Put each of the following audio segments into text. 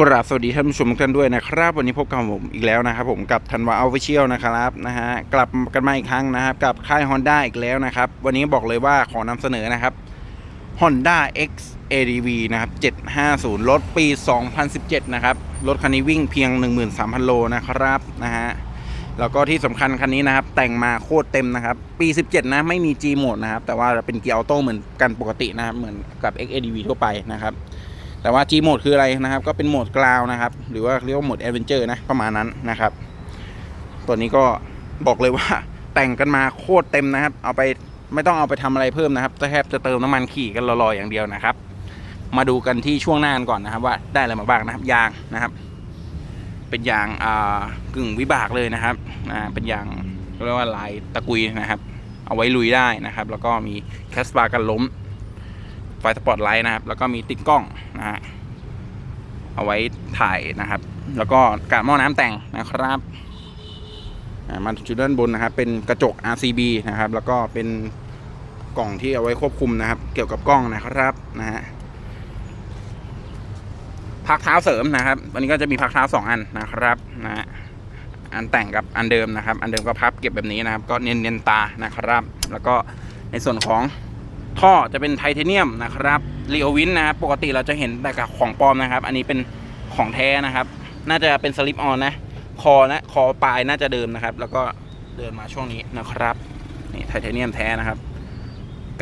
กราบสวัสดีท่านผู้ชมทุกท่านด้วยนะครับ วันนี้พบกับผมอีกแล้วนะครับ ผมกับธันวาอัลเชียลนะครับนะฮะกลับกันมาอีกครั้งนะครับ กับค่าย Honda อีกแล้วนะครับ วันนี้บอกเลยว่าขอนำเสนอนะครับ Honda X ADV นะครับ 750 รถปี 2017 นะครับ รถคันนี้วิ่งเพียง 13,000 โลนะครับนะฮะแล้วก็ที่สำคัญคันนี้นะครับ แต่งมาโคตรเต็มนะครับ ปี 17 นะไม่มี G โหมดนะครับแต่ว่าเป็นเกียร์ออโต้เหมือนกันปกตินะครับเหมือนกับ X ADV ทั่วไปนะครับ แต่ว่า G โหมดคืออะไรนะครับ ก็เป็นโหมดกราวนะครับ หรือว่าเรียกว่าโหมดแอดเวนเจอร์นะประมาณนั้นนะครับ ตัวนี้ก็บอกเลยว่าแต่งกันมาโคตรเต็มนะครับ เอาไปไม่ต้องเอาไปทำอะไรเพิ่มนะครับแทบจะเติมน้ำมันขี่กันลอยๆอย่างเดียวนะครับ มาดูกันที่ช่วงหน้ากันก่อนนะครับ ว่าได้อะไรมาบ้างนะครับยางนะครับ เป็นยางอ่ากึ่งวิบากเลยนะครับอ่าเป็นยางเรียกว่าลายตะกุยนะครับ เอาไว้ลุยได้นะครับ แล้วก็มีแคสปากันล้ม ไฟสปอตไลท์นะครับ แล้วก็มีติดกล้องนะฮะเอาไว้ถ่ายนะครับ แล้วก็กาดหม้อน้ำแต่งนะครับอ่ามาจุดด้านบนนะครับ เป็นกระจก RCB นะครับ แล้วก็เป็นกล่องที่เอาไว้ควบคุมนะครับ เกี่ยวกับกล้องนะครับนะฮะพักเท้าเสริมนะครับวันนี้ก็จะมีพักเท้าสองอันนะครับนะฮะอันแต่งกับอันเดิมนะครับ อันเดิมก็พับเก็บแบบนี้นะครับ ก็เนียนเนียนตานะครับ แล้วก็ในส่วนของ ท่อจะเป็นไทเทเนียมนะครับรีโอวินนะครับปกติเราจะเห็นแต่กับของปลอมนะครับ อันนี้เป็นของแท้นะครับ น่าจะเป็นสลิปออนนะ คอนะคอปลายน่าจะเดิมนะครับ แล้วก็เดินมาช่วงนี้นะครับนี่ไทเทเนียมแท้นะครับ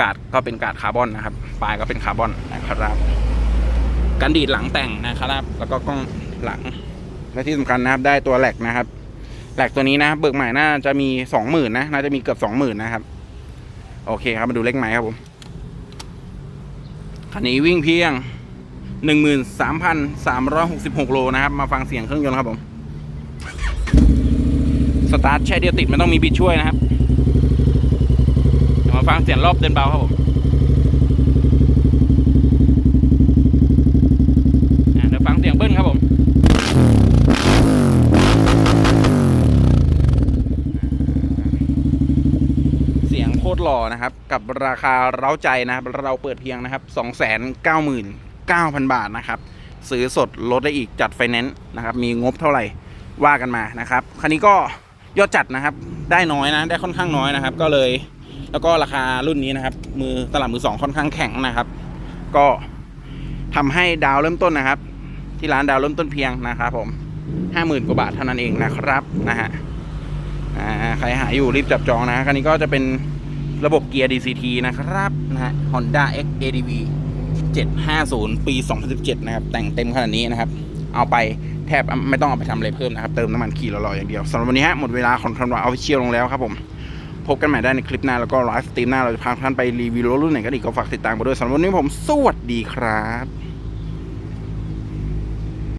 กาดก็เป็นกาดคาร์บอนนะครับ ปลายก็เป็นคาร์บอนนะครับกันดีดหลังแต่งนะครับ แล้วก็กล้องหลังและที่สำคัญนะครับได้ตัวแหลกนะครับแหลกตัวนี้นะเบิกใหม่น่าจะมีสองหมื่นนะน่าจะมีเกือบสองหมื่นนะครับ โอเคครับมาดูเลขไม้ครับผม คันนี้วิ่งเพียง 13,366 โลนะครับ มาฟังเสียงเครื่องยนต์ครับผม สตาร์ทแช่เดียวติดไม่ต้องมีบิดช่วยนะครับเดี๋ยวมาฟังเสียงรอบเดินเบาครับผมเดี๋ยวฟังเสียงเบิ้ลครับผม โคตรหล่อนะครับ กับราคาเร้าใจนะครับ เราเปิดเพียงนะครับ299,000 บาทนะครับ ซื้อสดลดได้อีกจัดไฟแนนซ์นะครับ มีงบเท่าไหร่ว่ากันมานะครับ คันนี้ก็ยอดจัดนะครับ ได้น้อยนะ ได้ค่อนข้างน้อยนะครับ ก็เลย แล้วก็ราคารุ่นนี้นะครับ มือตลาดมือสองค่อนข้างแข็งนะครับ ก็ทำให้ดาวเริ่มต้นนะครับ ที่ร้านดาวเริ่มต้นเพียงนะครับ ผมห้าหมื่นกว่าบาทเท่านั้นเองนะครับนะฮะใครหาอยู่รีบจับจองนะคันนี้ก็จะเป็น ระบบเกียร์ DCT นะครับนะฮะ Honda X ADV 750 ปี 2017 นะครับ แต่งเต็มขนาดนี้นะครับ เอาไปแทบไม่ต้องเอาไปทำอะไรเพิ่มนะครับ เติมน้ำมันขี่ลอยๆอย่างเดียวสำหรับวันนี้ฮะ หมดเวลาของทันวาเอาเชียลลงแล้วครับผม พบกันใหม่ได้ในคลิปหน้า แล้วก็ไลฟ์สตรีมหน้าเราจะพาท่านไปรีวิวรถรุ่นไหนกันอีกก็ฝากติดตามไปด้วยสำหรับวันนี้ผมสวัสดีครับ